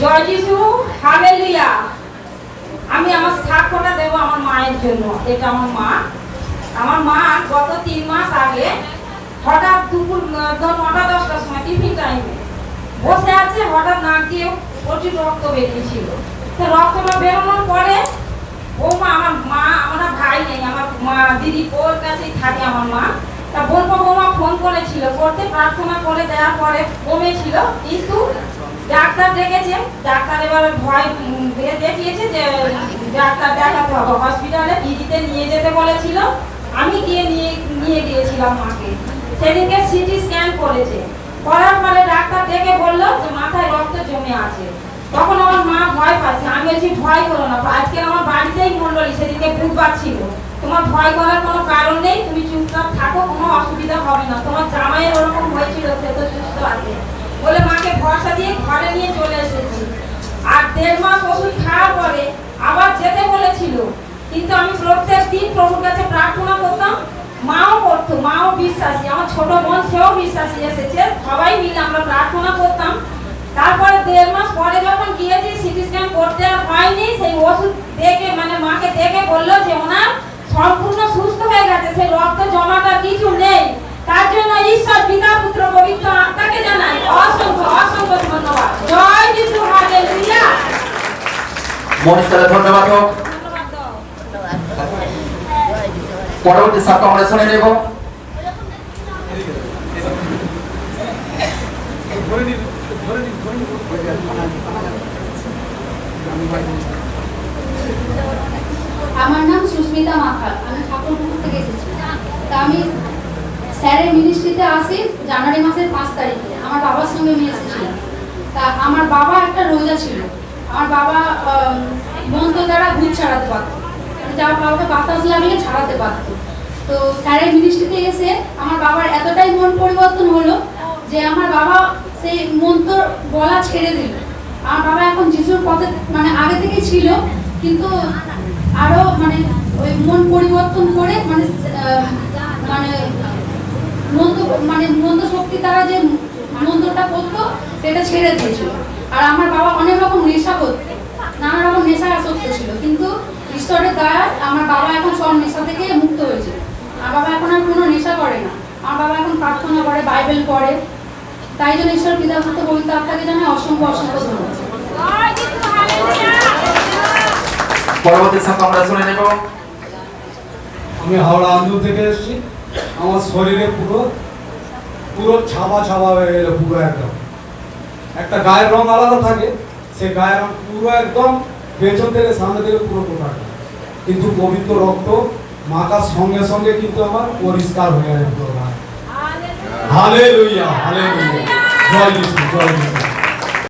জয় যিশু, হালেলুয়া। আমি আমার সাক্ষ্যটা দেবো আমার মায়ের জন্য। এটা আমার মা। আমার মা গত তিন মাস আগে হঠাৎ দুপুর নটা, দশটার সময় টিফিন টাইমে বসে আছে, হঠাৎ নাক দিয়ে প্রচুর রক্ত বেরিয়েছিল। তো রক্তটা বেরোনোর পরে ও মা আমার মা, আমার ভাই নেই, আমার মা, দিদি ওর কাছেই থাকে আমার মা। তা বলব বৌমা ফোন করেছিল, করতে প্রার্থনা করে দেওয়ার পরে কমেছিল কিন্তু ডাক্তার ডেকেছে, ডাক্তার এবার ভয় দেখিয়েছে যে, ডাক্তার দেখাতে হবে। হসপিটালে পিজিতে নিয়ে যেতে বলেছিল। আমি গিয়ে নিয়ে নিয়ে গিয়েছিলাম মাকে। সেদিনকে সিটি স্ক্যান করেছে। করার পরে ডাক্তার দেখে বলল যে, মাথায় রক্ত জমে আছে। তখন আমার মা ভয় পাচ্ছে। আমি বলছি, ভয় করো না। আজকে আমার বাড়িতেই মন্ডলী সেদিনকে বুধবার ছিল। তোমার ভয় করার কোনো কারণ নেই। তুমি চুপচাপ থাকো, কোনো অসুবিধা হবে না। তোমার জামাইয়ের ওরকম হয়েছিল, সে তো সুস্থ আছে। ভরসা দিয়ে ঘরে নিয়ে চলে এসেছি। আর দেড় মাস ওষুধ খাওয়ার পরে আবার যেতে বলেছিল। কিন্তু আমি প্রত্যেক দিন প্রভুর কাছে প্রার্থনা করতাম, মাও করতো, মাও বিশ্বাসী, আমার ছোট বোন সেও বিশ্বাসী এসেছে, সবাই মিলে আমরা প্রার্থনা করতাম। তারপরে দেড় মাস পরে যখন গিয়েছি, সিটি স্ক্যান করতে আর হয়নি, সেই ওষুধ দেখে মানে মাকে দেখে বলল যে ওনার সম্পূর্ণ সুস্থ হয়ে গেছে, সেই রক্ত জমাটা কিছু নেই তার জন্য ঈশ্বর পিতা পুত্র পবিত্র আত্মাকে জানাই অসংখ্য অসংখ্য ধন্যবাদ জয় যিশু হালেলুয়া মনীষতালে ধন্যবাদ পরবর্তী সাক্ষ্য আমরা শুনে নেব। আমার নাম সুস্মিতা মাখাল আমি ঠাকুরপুকুর থেকে এসেছি। তা আমি স্যারের মিনিস্ট্রিতে আসি জানুয়ারি মাসের পাঁচ তারিখে। আমার বাবার সঙ্গে এসেছিলাম তা আমার বাবা একটা রোজা ছিল। আমার বাবা মন্ত্র দ্বারা ভূত ছাড়াতে পারতো যার কাউকে বাতাস লাগিয়ে ছাড়াতে পারতো তো স্যারের মিনিস্ট্রিতে এসে আমার বাবার এতটাই মন পরিবর্তন হলো যে আমার বাবা সেই মন্ত্র বলা ছেড়ে দিল। আমার বাবা এখন যিশুর পথে মানে আগে থেকে ছিল, কিন্তু আরও মানে ওই মন পরিবর্তন করে মানে মানে মন্দ মানে মন্দ শক্তি তারা যে মন্দটা করতো, সেটা ছেড়ে দিয়েছিল। আর আমার বাবা অনেক রকম নেশা করতো। নানা রকম নেশা আসক্ত ছিল। কিন্তু ঈশ্বরের দয়ায় আমার বাবা এখন সব নেশা থেকে মুক্ত হয়েছে। আমার বাবা এখন আর কোনো নেশা করে না। আমার বাবা এখন প্রার্থনা করে বাইবেল পড়ে। তাই জন্য ঈশ্বর পিতা পুত্র পবিত্র আত্মাকে জানে অসংখ্য অসংখ্য ধন্যবাদ। পরবর্তী আমরা শুনে নেব। আমি হাওড়া আন্দুল থেকে এসেছি। আমার শরীরে পুরো পুরো ছাপা ছাপা হয়ে গেল পুরো একদম। একটা গায়ের রং আলাদা থাকে সে গায়ের রং পুরো একদম পেছন থেকে সামনে থেকে পুরো কোথায়। কিন্তু পবিত্র রক্ত মাথার সঙ্গে সঙ্গে কিন্তু আমার পরিষ্কার হয়ে যায় হালে লইয়া হালে লইয়া জয় কৃষ্ণ জয় যিশু